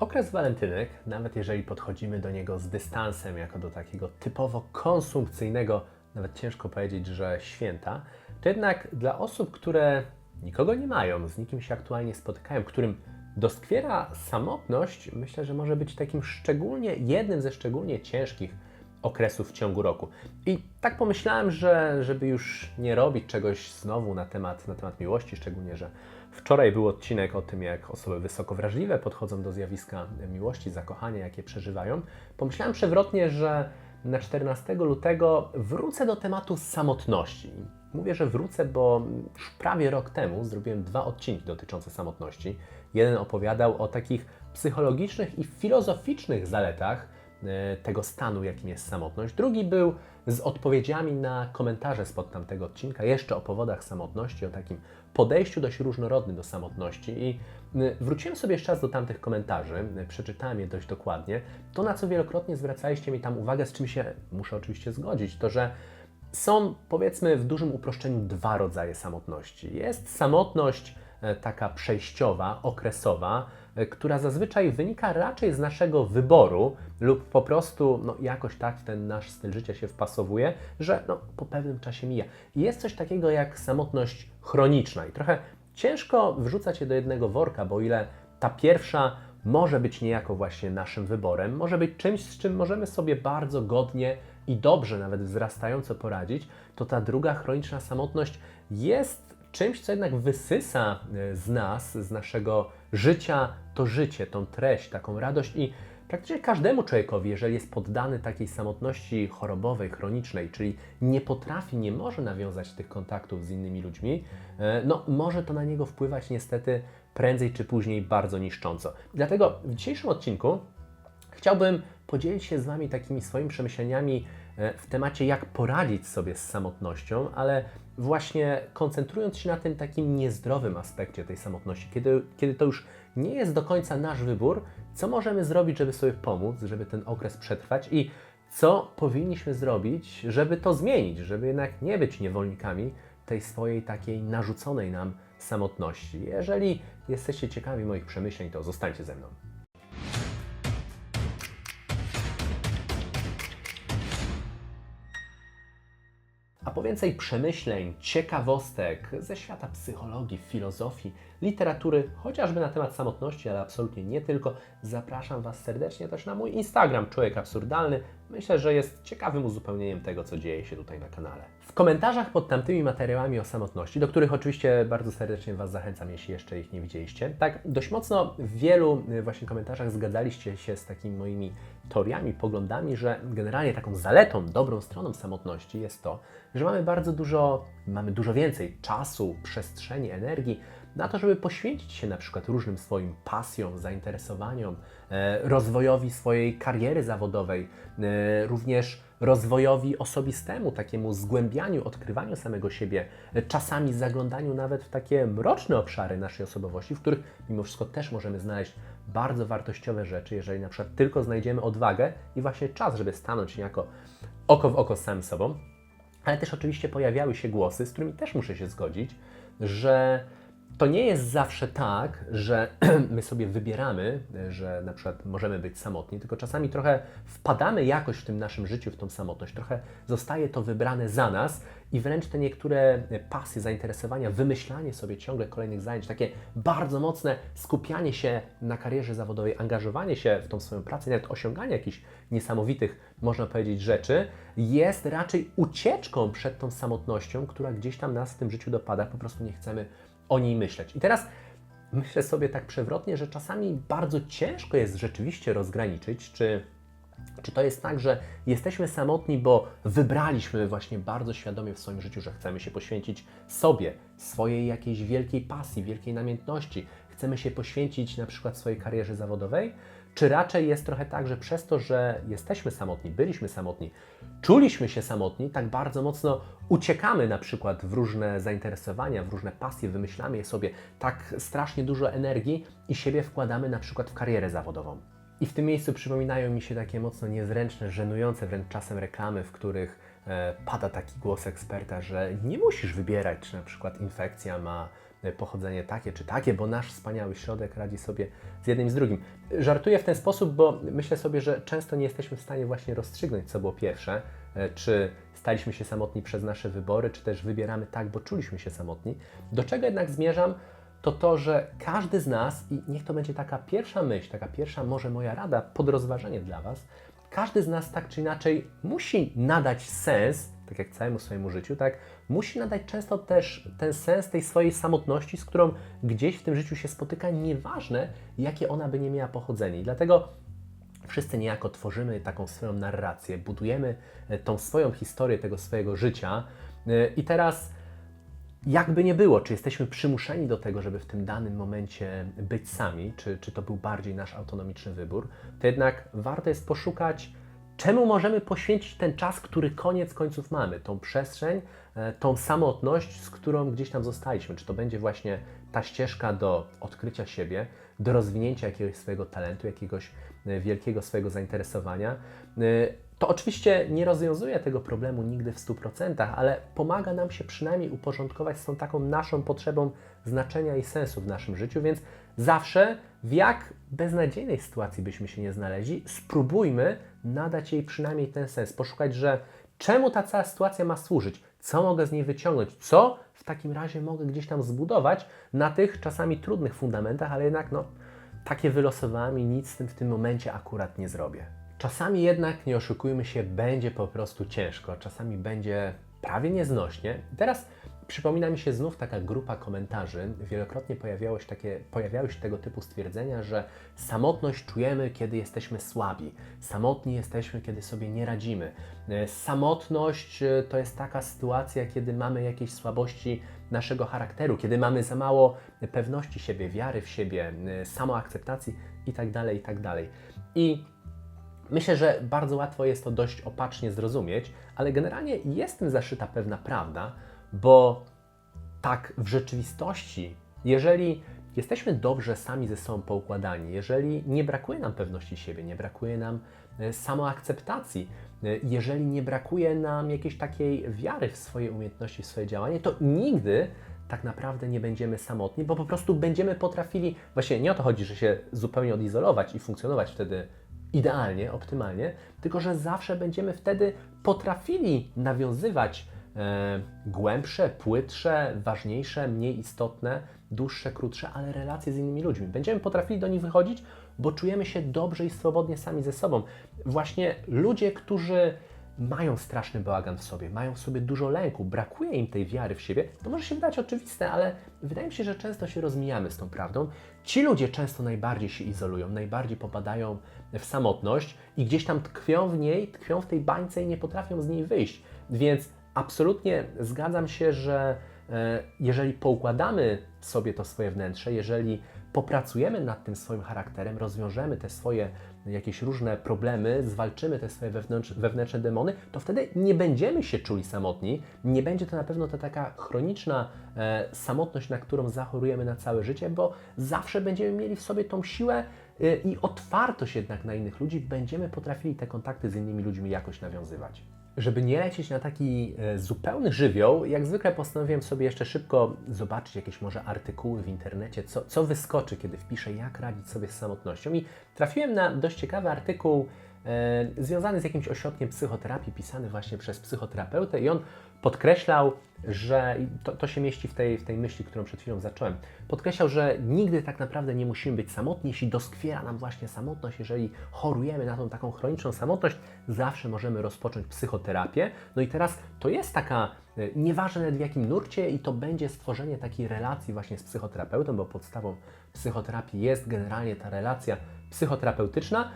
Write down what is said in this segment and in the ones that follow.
Okres walentynek, nawet jeżeli podchodzimy do niego z dystansem, jako do takiego typowo konsumpcyjnego, nawet ciężko powiedzieć, że święta, to jednak dla osób, które nikogo nie mają, z nikim się aktualnie spotykają, którym doskwiera samotność, myślę, że może być takim szczególnie, jednym ze szczególnie ciężkich okresów w ciągu roku. I tak pomyślałem, że żeby już nie robić czegoś znowu na temat, na temat miłości, szczególnie, że wczoraj był odcinek o tym, jak osoby wysoko wrażliwe podchodzą do zjawiska miłości, zakochania, jakie przeżywają, pomyślałem przewrotnie, że na 14 lutego wrócę do tematu samotności. Mówię, że wrócę, bo już prawie rok temu zrobiłem dwa odcinki dotyczące samotności. Jeden opowiadał o takich psychologicznych i filozoficznych zaletach e, tego stanu, jakim jest samotność. Drugi był z odpowiedziami na komentarze spod tamtego odcinka, jeszcze o powodach samotności, o takim podejściu dość różnorodnym do samotności. I y, wróciłem sobie jeszcze raz do tamtych komentarzy, y, przeczytałem je dość dokładnie. To, na co wielokrotnie zwracaliście mi tam uwagę, z czym się muszę oczywiście zgodzić, to że są powiedzmy w dużym uproszczeniu dwa rodzaje samotności. Jest samotność e, taka przejściowa, okresowa, która zazwyczaj wynika raczej z naszego wyboru lub po prostu no, jakoś tak w ten nasz styl życia się wpasowuje, że no, po pewnym czasie mija. Jest coś takiego jak samotność chroniczna i trochę ciężko wrzucać je do jednego worka, bo ile ta pierwsza może być niejako właśnie naszym wyborem, może być czymś, z czym możemy sobie bardzo godnie i dobrze, nawet wzrastająco poradzić, to ta druga chroniczna samotność jest czymś, co jednak wysysa e, z nas, z naszego życia, to życie, tą treść, taką radość i praktycznie każdemu człowiekowi, jeżeli jest poddany takiej samotności chorobowej, chronicznej, czyli nie potrafi, nie może nawiązać tych kontaktów z innymi ludźmi, e, no może to na niego wpływać niestety prędzej czy później bardzo niszcząco. Dlatego w dzisiejszym odcinku chciałbym podzielić się z Wami takimi swoimi przemyśleniami w temacie, jak poradzić sobie z samotnością, ale właśnie koncentrując się na tym takim niezdrowym aspekcie tej samotności, kiedy, kiedy to już nie jest do końca nasz wybór, co możemy zrobić, żeby sobie pomóc, żeby ten okres przetrwać i co powinniśmy zrobić, żeby to zmienić, żeby jednak nie być niewolnikami tej swojej takiej narzuconej nam samotności. Jeżeli jesteście ciekawi moich przemyśleń, to zostańcie ze mną. A po więcej przemyśleń, ciekawostek ze świata psychologii, filozofii, literatury, chociażby na temat samotności, ale absolutnie nie tylko, zapraszam Was serdecznie też na mój Instagram, Człowiek Absurdalny. Myślę, że jest ciekawym uzupełnieniem tego, co dzieje się tutaj na kanale. W komentarzach pod tamtymi materiałami o samotności, do których oczywiście bardzo serdecznie Was zachęcam, jeśli jeszcze ich nie widzieliście, tak dość mocno w wielu y, właśnie komentarzach zgadaliście się z takimi moimi teoriami, poglądami, że generalnie taką zaletą, dobrą stroną samotności jest to, że mamy bardzo dużo, mamy dużo więcej czasu, przestrzeni, energii na to, żeby poświęcić się na przykład różnym swoim pasjom, zainteresowaniom, e, rozwojowi swojej kariery zawodowej, e, również rozwojowi osobistemu, takiemu zgłębianiu, odkrywaniu samego siebie, e, czasami zaglądaniu nawet w takie mroczne obszary naszej osobowości, w których mimo wszystko też możemy znaleźć bardzo wartościowe rzeczy, jeżeli na przykład tylko znajdziemy odwagę i właśnie czas, żeby stanąć niejako oko w oko z samym sobą. Ale też oczywiście pojawiały się głosy, z którymi też muszę się zgodzić, że to nie jest zawsze tak, że my sobie wybieramy, że na przykład możemy być samotni, tylko czasami trochę wpadamy jakoś w tym naszym życiu w tą samotność, trochę zostaje to wybrane za nas i wręcz te niektóre pasje, zainteresowania, wymyślanie sobie ciągle kolejnych zajęć, takie bardzo mocne skupianie się na karierze zawodowej, angażowanie się w tą swoją pracę, nawet osiąganie jakichś niesamowitych, można powiedzieć, rzeczy, jest raczej ucieczką przed tą samotnością, która gdzieś tam nas w tym życiu dopada, po prostu nie chcemy o niej myśleć. I teraz myślę sobie tak przewrotnie, że czasami bardzo ciężko jest rzeczywiście rozgraniczyć, czy, czy to jest tak, że jesteśmy samotni, bo wybraliśmy właśnie bardzo świadomie w swoim życiu, że chcemy się poświęcić sobie, swojej jakiejś wielkiej pasji, wielkiej namiętności, chcemy się poświęcić na przykład swojej karierze zawodowej, czy raczej jest trochę tak, że przez to, że jesteśmy samotni, byliśmy samotni, czuliśmy się samotni, tak bardzo mocno uciekamy na przykład w różne zainteresowania, w różne pasje, wymyślamy je sobie tak strasznie dużo energii i siebie wkładamy na przykład w karierę zawodową. I w tym miejscu przypominają mi się takie mocno niezręczne, żenujące wręcz czasem reklamy, w których e, pada taki głos eksperta, że nie musisz wybierać, czy na przykład infekcja ma pochodzenie takie czy takie, bo nasz wspaniały środek radzi sobie z jednym i z drugim. Żartuję w ten sposób, bo myślę sobie, że często nie jesteśmy w stanie właśnie rozstrzygnąć, co było pierwsze, e, czy staliśmy się samotni przez nasze wybory, czy też wybieramy tak, bo czuliśmy się samotni. Do czego jednak zmierzam? to to, że każdy z nas, i niech to będzie taka pierwsza myśl, taka pierwsza może moja rada pod rozważenie dla Was, każdy z nas tak czy inaczej musi nadać sens, tak jak całemu swojemu życiu, tak, musi nadać często też ten sens tej swojej samotności, z którą gdzieś w tym życiu się spotyka, nieważne jakie ona by nie miała pochodzenie. I dlatego wszyscy niejako tworzymy taką swoją narrację, budujemy e, tą swoją historię tego swojego życia. E, I teraz jakby nie było, czy jesteśmy przymuszeni do tego, żeby w tym danym momencie być sami, czy, czy to był bardziej nasz autonomiczny wybór, to jednak warto jest poszukać, czemu możemy poświęcić ten czas, który koniec końców mamy, tą przestrzeń, e, tą samotność, z którą gdzieś tam zostaliśmy. Czy to będzie właśnie ta ścieżka do odkrycia siebie, do rozwinięcia jakiegoś swojego talentu, jakiegoś e, wielkiego swojego zainteresowania. E, to oczywiście nie rozwiązuje tego problemu nigdy w 100%, ale pomaga nam się przynajmniej uporządkować z tą taką naszą potrzebą znaczenia i sensu w naszym życiu, więc zawsze w jak beznadziejnej sytuacji byśmy się nie znaleźli, spróbujmy nadać jej przynajmniej ten sens, poszukać, że czemu ta cała sytuacja ma służyć, co mogę z niej wyciągnąć, co w takim razie mogę gdzieś tam zbudować na tych czasami trudnych fundamentach, ale jednak no, takie wylosowałem i nic z tym w tym momencie akurat nie zrobię. Czasami jednak, nie oszukujmy się, będzie po prostu ciężko, czasami będzie prawie nieznośnie. Teraz przypomina mi się znów taka grupa komentarzy. Wielokrotnie pojawiało się takie, pojawiały się tego typu stwierdzenia, że samotność czujemy, kiedy jesteśmy słabi, samotni jesteśmy, kiedy sobie nie radzimy. E, samotność e, to jest taka sytuacja, kiedy mamy jakieś słabości naszego charakteru, kiedy mamy za mało pewności siebie, wiary w siebie, e, samoakceptacji itd. Tak itd. Tak I Myślę, że bardzo łatwo jest to dość opacznie zrozumieć, ale generalnie jest tym zaszyta pewna prawda, bo tak w rzeczywistości, jeżeli jesteśmy dobrze sami ze sobą poukładani, jeżeli nie brakuje nam pewności siebie, nie brakuje nam e, samoakceptacji, e, jeżeli nie brakuje nam jakiejś takiej wiary w swoje umiejętności, w swoje działanie, to nigdy tak naprawdę nie będziemy samotni, bo po prostu będziemy potrafili, właśnie nie o to chodzi, że się zupełnie odizolować i funkcjonować wtedy idealnie, optymalnie, tylko że zawsze będziemy wtedy potrafili nawiązywać głębsze, płytsze, ważniejsze, mniej istotne, dłuższe, krótsze, ale relacje z innymi ludźmi. Będziemy potrafili do nich wychodzić, bo czujemy się dobrze i swobodnie sami ze sobą. Właśnie ludzie, którzy mają straszny bałagan w sobie, mają w sobie dużo lęku, brakuje im tej wiary w siebie, to może się wydać oczywiste, ale wydaje mi się, że często się rozmijamy z tą prawdą. Ci ludzie często najbardziej się izolują, najbardziej popadają w samotność i gdzieś tam tkwią w niej, tkwią w tej bańce i nie potrafią z niej wyjść. Więc absolutnie zgadzam się, że e, jeżeli poukładamy sobie to swoje wnętrze, jeżeli popracujemy nad tym swoim charakterem, rozwiążemy te swoje jakieś różne problemy, zwalczymy te swoje wewnętrzne demony, to wtedy nie będziemy się czuli samotni. Nie będzie to na pewno ta taka chroniczna e, samotność, na którą zachorujemy na całe życie, bo zawsze będziemy mieli w sobie tą siłę e, i otwartość jednak na innych ludzi, będziemy potrafili te kontakty z innymi ludźmi jakoś nawiązywać. Żeby nie lecieć na taki e, zupełny żywioł, jak zwykle postanowiłem sobie jeszcze szybko zobaczyć jakieś może artykuły w internecie, co, co wyskoczy, kiedy wpiszę, jak radzić sobie z samotnością. I trafiłem na dość ciekawy artykuł e, związany z jakimś ośrodkiem psychoterapii, pisany właśnie przez psychoterapeutę, i on podkreślał, że to, to, się mieści w tej, w tej myśli, którą przed chwilą zacząłem. Podkreślał, że nigdy tak naprawdę nie musimy być samotni, jeśli doskwiera nam właśnie samotność, jeżeli chorujemy na tą taką chroniczną samotność, zawsze możemy rozpocząć psychoterapię. No i teraz to jest taka, e, nieważne w jakim nurcie, i to będzie stworzenie takiej relacji właśnie z psychoterapeutą, bo podstawą psychoterapii jest generalnie ta relacja psychoterapeutyczna.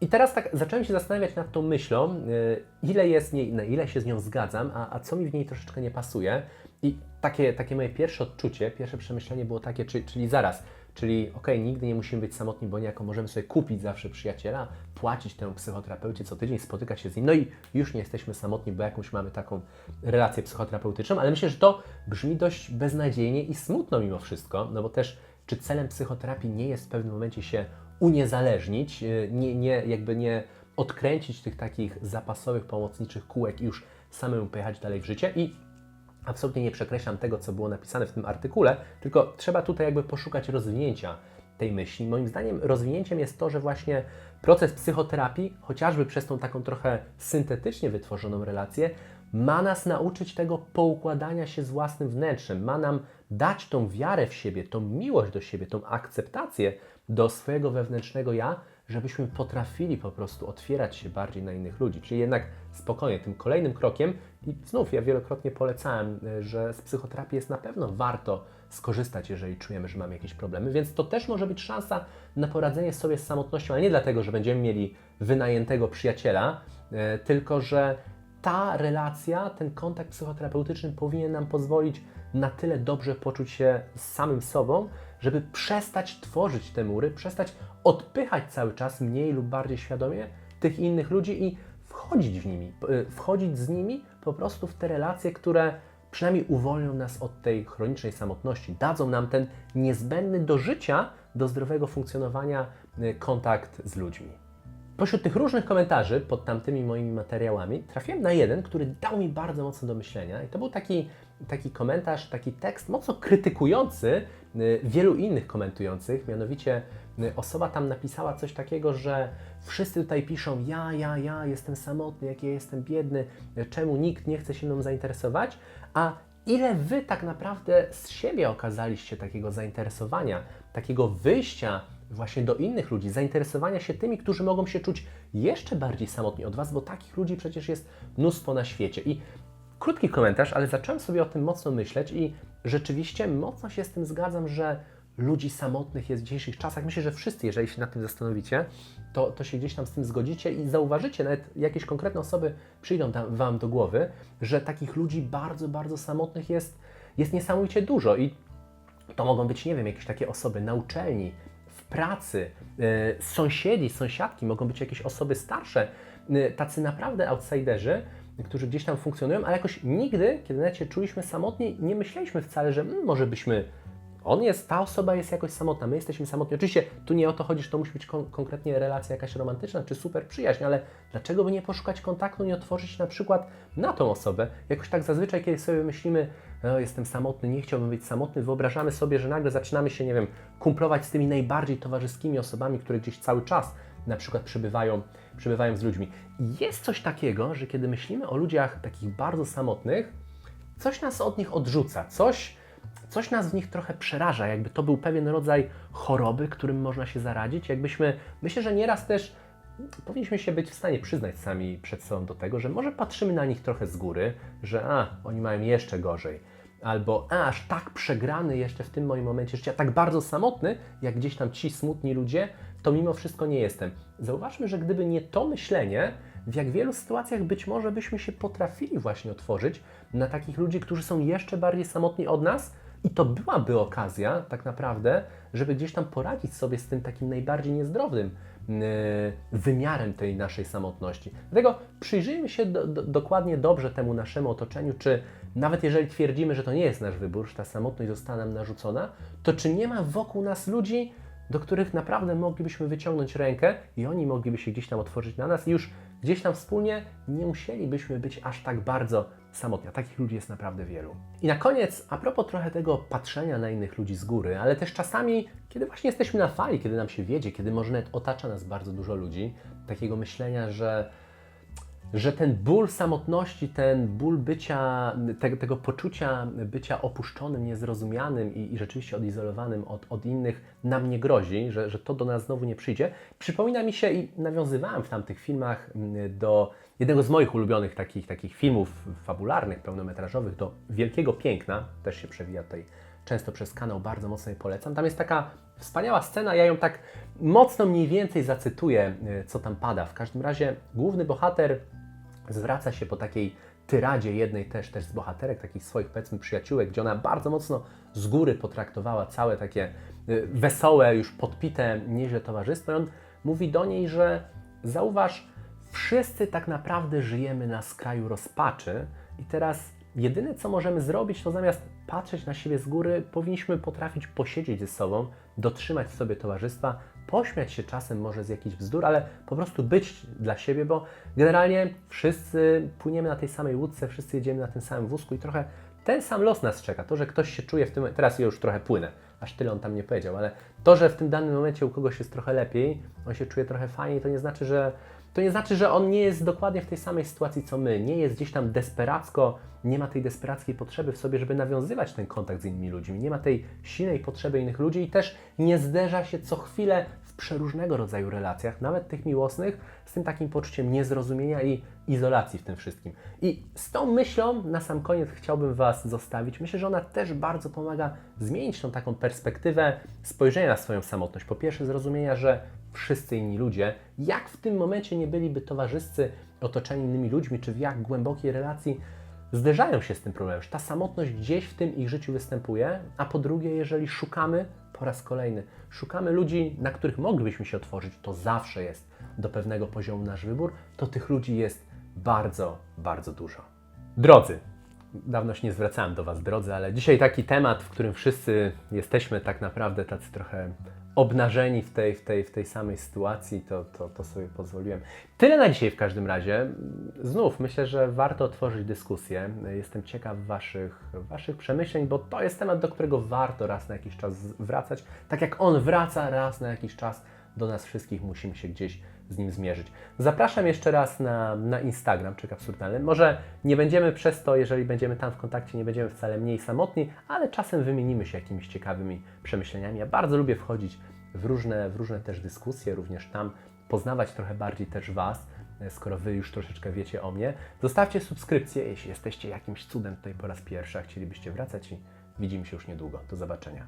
I teraz tak zacząłem się zastanawiać nad tą myślą, y, ile jest niej, na ile się z nią zgadzam, a, a co mi w niej troszeczkę nie pasuje. I takie, takie moje pierwsze odczucie, pierwsze przemyślenie było takie, czyli, czyli zaraz, czyli ok, nigdy nie musimy być samotni, bo niejako możemy sobie kupić zawsze przyjaciela, płacić temu psychoterapeucie co tydzień, spotykać się z nim, no i już nie jesteśmy samotni, bo jakąś mamy taką relację psychoterapeutyczną, ale myślę, że to brzmi dość beznadziejnie i smutno mimo wszystko, no bo też czy celem psychoterapii nie jest w pewnym momencie się uniezależnić, e, nie, nie, jakby nie odkręcić tych takich zapasowych, pomocniczych kółek i już samemu pojechać dalej w życie. I Absolutnie nie przekreślam tego, co było napisane w tym artykule, tylko trzeba tutaj jakby poszukać rozwinięcia tej myśli. Moim zdaniem rozwinięciem jest to, że właśnie proces psychoterapii, chociażby przez tą taką trochę syntetycznie wytworzoną relację, ma nas nauczyć tego poukładania się z własnym wnętrzem, ma nam dać tą wiarę w siebie, tą miłość do siebie, tą akceptację do swojego wewnętrznego ja, żebyśmy potrafili po prostu otwierać się bardziej na innych ludzi. Czyli jednak spokojnie, tym kolejnym krokiem, i znów ja wielokrotnie polecałem, y, że z psychoterapii jest na pewno warto skorzystać, jeżeli czujemy, że mamy jakieś problemy, więc to też może być szansa na poradzenie sobie z samotnością, ale nie dlatego, że będziemy mieli wynajętego przyjaciela, y, tylko że ta relacja, ten kontakt psychoterapeutyczny powinien nam pozwolić na tyle dobrze poczuć się z samym sobą, żeby przestać tworzyć te mury, przestać odpychać cały czas mniej lub bardziej świadomie tych innych ludzi i wchodzić w nimi, y, wchodzić z nimi po prostu w te relacje, które przynajmniej uwolnią nas od tej chronicznej samotności, dadzą nam ten niezbędny do życia, do zdrowego funkcjonowania y, kontakt z ludźmi. Pośród tych różnych komentarzy pod tamtymi moimi materiałami trafiłem na jeden, który dał mi bardzo mocno do myślenia. I to był taki, taki komentarz, taki tekst mocno krytykujący y, wielu innych komentujących. Mianowicie y, osoba tam napisała coś takiego, że wszyscy tutaj piszą: Ja, ja, ja jestem samotny, jak ja jestem biedny, czemu nikt nie chce się mną zainteresować? A ile wy tak naprawdę z siebie okazaliście takiego zainteresowania, takiego wyjścia właśnie do innych ludzi, zainteresowania się tymi, którzy mogą się czuć jeszcze bardziej samotni od Was, bo takich ludzi przecież jest mnóstwo na świecie. I krótki komentarz, ale zacząłem sobie o tym mocno myśleć i rzeczywiście mocno się z tym zgadzam, że ludzi samotnych jest w dzisiejszych czasach. Myślę, że wszyscy, jeżeli się nad tym zastanowicie, to, to się gdzieś tam z tym zgodzicie i zauważycie, nawet jakieś konkretne osoby przyjdą tam, Wam do głowy, że takich ludzi bardzo, bardzo samotnych jest, jest niesamowicie dużo i to mogą być, nie wiem, jakieś takie osoby na uczelni, w pracy, e, sąsiedzi, sąsiadki, mogą być jakieś osoby starsze, tacy naprawdę outsiderzy, którzy gdzieś tam funkcjonują, ale jakoś nigdy, kiedy nawet się czuliśmy samotni, nie myśleliśmy wcale, że mm, może byśmy on jest, ta osoba jest jakoś samotna, my jesteśmy samotni. Oczywiście tu nie o to chodzi, że to musi być kon konkretnie relacja jakaś romantyczna czy super przyjaźń, ale dlaczego by nie poszukać kontaktu, nie otworzyć na przykład na tą osobę? Jakoś tak zazwyczaj, kiedy sobie myślimy, o, jestem samotny, nie chciałbym być samotny, wyobrażamy sobie, że nagle zaczynamy się, nie wiem, kumplować z tymi najbardziej towarzyskimi osobami, które gdzieś cały czas na przykład przebywają, przebywają z ludźmi. Jest coś takiego, że kiedy myślimy o ludziach takich bardzo samotnych, coś nas od nich odrzuca, coś coś nas w nich trochę przeraża, jakby to był pewien rodzaj choroby, którym można się zaradzić. Jakbyśmy, myślę, że nieraz też powinniśmy się być w stanie przyznać sami przed sobą do tego, że może patrzymy na nich trochę z góry, że a, oni mają jeszcze gorzej. Albo a, aż tak przegrany jeszcze w tym moim momencie życia, tak bardzo samotny, jak gdzieś tam ci smutni ludzie, to mimo wszystko nie jestem. Zauważmy, że gdyby nie to myślenie, w jak wielu sytuacjach być może byśmy się potrafili właśnie otworzyć na takich ludzi, którzy są jeszcze bardziej samotni od nas, i to byłaby okazja, tak naprawdę, żeby gdzieś tam poradzić sobie z tym takim najbardziej niezdrowym yy, wymiarem tej naszej samotności. Dlatego przyjrzyjmy się do, do, dokładnie dobrze temu naszemu otoczeniu, czy nawet jeżeli twierdzimy, że to nie jest nasz wybór, że ta samotność została nam narzucona, to czy nie ma wokół nas ludzi, do których naprawdę moglibyśmy wyciągnąć rękę i oni mogliby się gdzieś tam otworzyć na nas i już gdzieś tam wspólnie nie musielibyśmy być aż tak bardzo samotni. A takich ludzi jest naprawdę wielu. I na koniec, a propos trochę tego patrzenia na innych ludzi z góry, ale też czasami, kiedy właśnie jesteśmy na fali, kiedy nam się wiedzie, kiedy może nawet otacza nas bardzo dużo ludzi, takiego myślenia, że że ten ból samotności, ten ból bycia, te, tego poczucia bycia opuszczonym, niezrozumianym i, i rzeczywiście odizolowanym od, od, innych nam nie grozi, że, że to do nas znowu nie przyjdzie. Przypomina mi się i nawiązywałem w tamtych filmach mm, do jednego z moich ulubionych takich, takich filmów fabularnych, pełnometrażowych, do Wielkiego Piękna, też się przewija tutaj często przez kanał, bardzo mocno je polecam. Tam jest taka wspaniała scena, ja ją tak mocno mniej więcej zacytuję, y, co tam pada. W każdym razie główny bohater zwraca się po takiej tyradzie jednej też, też z bohaterek, takich swoich powiedzmy przyjaciółek, gdzie ona bardzo mocno z góry potraktowała całe takie y, wesołe, już podpite nieźle towarzystwo. I on mówi do niej, że zauważ, wszyscy tak naprawdę żyjemy na skraju rozpaczy i teraz jedyne co możemy zrobić, to zamiast patrzeć na siebie z góry, powinniśmy potrafić posiedzieć ze sobą, dotrzymać sobie towarzystwa, pośmiać się czasem może z jakichś bzdur, ale po prostu być dla siebie, bo generalnie wszyscy płyniemy na tej samej łódce, wszyscy jedziemy na tym samym wózku i trochę ten sam los nas czeka. To, że ktoś się czuje w tym teraz już trochę płynę, aż tyle on tam nie powiedział, ale to, że w tym danym momencie u kogoś jest trochę lepiej, on się czuje trochę fajniej, to nie znaczy, że to nie znaczy, że on nie jest dokładnie w tej samej sytuacji co my, nie jest gdzieś tam desperacko, nie ma tej desperackiej potrzeby w sobie, żeby nawiązywać ten kontakt z innymi ludźmi, nie ma tej silnej potrzeby innych ludzi i też nie zderza się co chwilę w przeróżnego rodzaju relacjach, nawet tych miłosnych, z tym takim poczuciem niezrozumienia i izolacji w tym wszystkim. I z tą myślą na sam koniec chciałbym Was zostawić. Myślę, że ona też bardzo pomaga zmienić tą taką perspektywę spojrzenia na swoją samotność. Po pierwsze, zrozumienia, że wszyscy inni ludzie, jak w tym momencie nie byliby towarzyscy, otoczeni innymi ludźmi, czy w jak głębokiej relacji, zderzają się z tym problemem, że ta samotność gdzieś w tym ich życiu występuje, a po drugie, jeżeli szukamy, po raz kolejny, szukamy ludzi, na których moglibyśmy się otworzyć, to zawsze jest do pewnego poziomu nasz wybór, to tych ludzi jest bardzo, bardzo dużo. Drodzy, dawno się nie zwracałem do Was, drodzy, ale dzisiaj taki temat, w którym wszyscy jesteśmy tak naprawdę tacy trochę obnażeni w tej, w tej, w tej samej sytuacji, to, to, to sobie pozwoliłem. Tyle na dzisiaj w każdym razie. Znów myślę, że warto otworzyć dyskusję. Jestem ciekaw waszych, waszych przemyśleń, bo to jest temat, do którego warto raz na jakiś czas wracać. Tak jak on wraca raz na jakiś czas do nas wszystkich, musimy się gdzieś z nim zmierzyć. Zapraszam jeszcze raz na, na Instagram, czy absurdalny. Może nie będziemy przez to, jeżeli będziemy tam w kontakcie, nie będziemy wcale mniej samotni, ale czasem wymienimy się jakimiś ciekawymi przemyśleniami. Ja bardzo lubię wchodzić w różne, w różne też dyskusje, również tam poznawać trochę bardziej też Was, skoro Wy już troszeczkę wiecie o mnie. Zostawcie subskrypcję, jeśli jesteście jakimś cudem tutaj po raz pierwszy, a chcielibyście wracać i widzimy się już niedługo. Do zobaczenia.